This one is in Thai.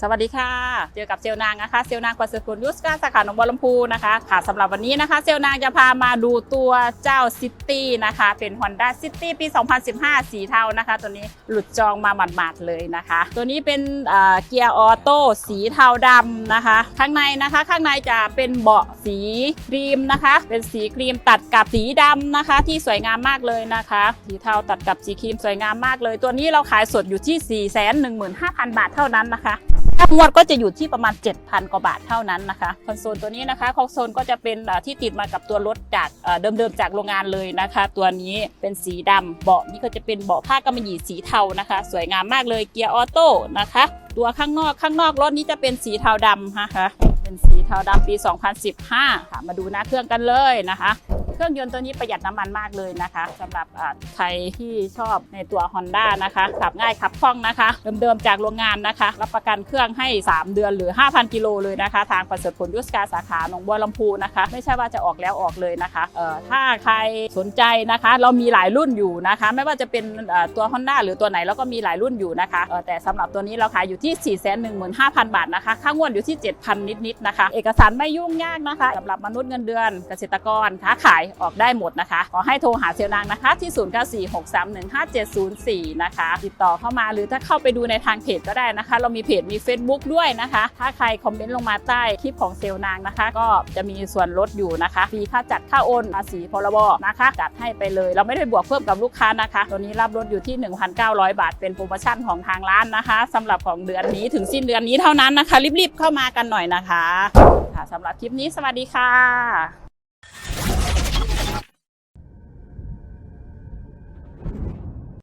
สวัสดีค่ะ เจอกับเซลนางนะคะ เซลนางประเสริฐผลยุสกาสาขาหนองบัวลำพูนะคะ ค่ะสำหรับวันนี้นะคะ เซลนางจะพามาดูตัวเจ้าซิตี้นะคะ เป็น Honda City ปี 2015 สีเทานะคะ ตัวนี้หลุดจองมาหมาดๆเลยนะคะ ตัวนี้เป็นเกียร์ออโต้สีเทาดำนะคะ ข้างในนะคะ ข้างในจะเป็นเบาะสีครีมนะคะ เป็นสีครีมตัดกับสีดำนะคะ ที่สวยงามมากเลยนะคะ สีเทาตัดกับสีครีมสวยงามมากเลย ตัวนี้เราขายสดอยู่ที่ 415,000 บาทเท่านั้นนะคะ งวดก็จะอยู่ที่ประมาณ 7,000 กว่าบาทเท่านั้นนะคะ คอนโซลตัวนี้นะคะ คอนโซลก็จะเป็นที่ติดมากับตัวรถจากเดิมๆจากโรงงานเลยนะคะ ตัวนี้เป็นสีดำเบาะนี่ก็จะเป็นเบาะผ้ากำมะหยี่สีเทานะคะ สวยงามมากเลยเกียร์ออโต้นะคะ ตัวข้างนอกข้างนอกรถนี้จะเป็นสีเทาดำนะคะ เป็นสีเทาดำปี 2015 ค่ะ มาดูหน้าเครื่องกันเลยนะคะ เครื่องยนต์ตัวนี้ประหยัดน้ำมันมากเลยนะคะสำหรับใครที่ชอบในตัว Honda นะคะขับง่ายขับคล่องนะคะ เดิมๆจากโรงงานนะคะ รับประกันเครื่องให้ 3 เดือนหรือ 5,000 กิโลเลยนะคะ ทางประเสริฐผลยุสกาสาขาหนองบัวลำพูนะคะ ไม่ใช่ว่าจะออกแล้วออกเลยนะคะเอ่อถ้าใครสนใจนะคะ เรามีหลายรุ่นอยู่นะคะ ไม่ว่าจะเป็นตัว Honda หรือตัวไหนเราก็มีหลายรุ่นอยู่นะคะแต่สำหรับตัวนี้เราขายอยู่ที่ 415,000 บาทนะคะ ค่างวดอยู่ที่ 7,000 นิดๆนะคะ เอกสารไม่ยุ่งยากนะคะสำหรับมนุษย์เงินเดือนเกษตรกรค้าขายออกได้หมดนะคะ ขอให้โทรหาเซลล์นางนะคะที่ 0946315704 นะคะ ติดต่อเข้ามาหรือถ้าเข้าไปดูในทางเพจก็ได้นะคะ เรามีเพจมี Facebook ด้วยนะคะ ถ้าใครคอมเมนต์ลงมาใต้คลิปของเซลล์นางนะคะ ก็จะมีส่วนลดอยู่นะคะฟรีค่าจัดค่าโอนภาษีพรบนะคะจัดให้ไปเลย เราไม่ได้บวกเพิ่มกับลูกค้านะคะ ตัวนี้รับลดอยู่ที่ 1,900 บาท เป็นโปรโมชั่นของทางร้านนะคะสำหรับของเดือนนี้ถึงสิ้นเดือนนี้เท่านั้นนะคะ รีบๆเข้ามากันหน่อยนะคะค่ะสำหรับคลิปนี้สวัสดีค่ะ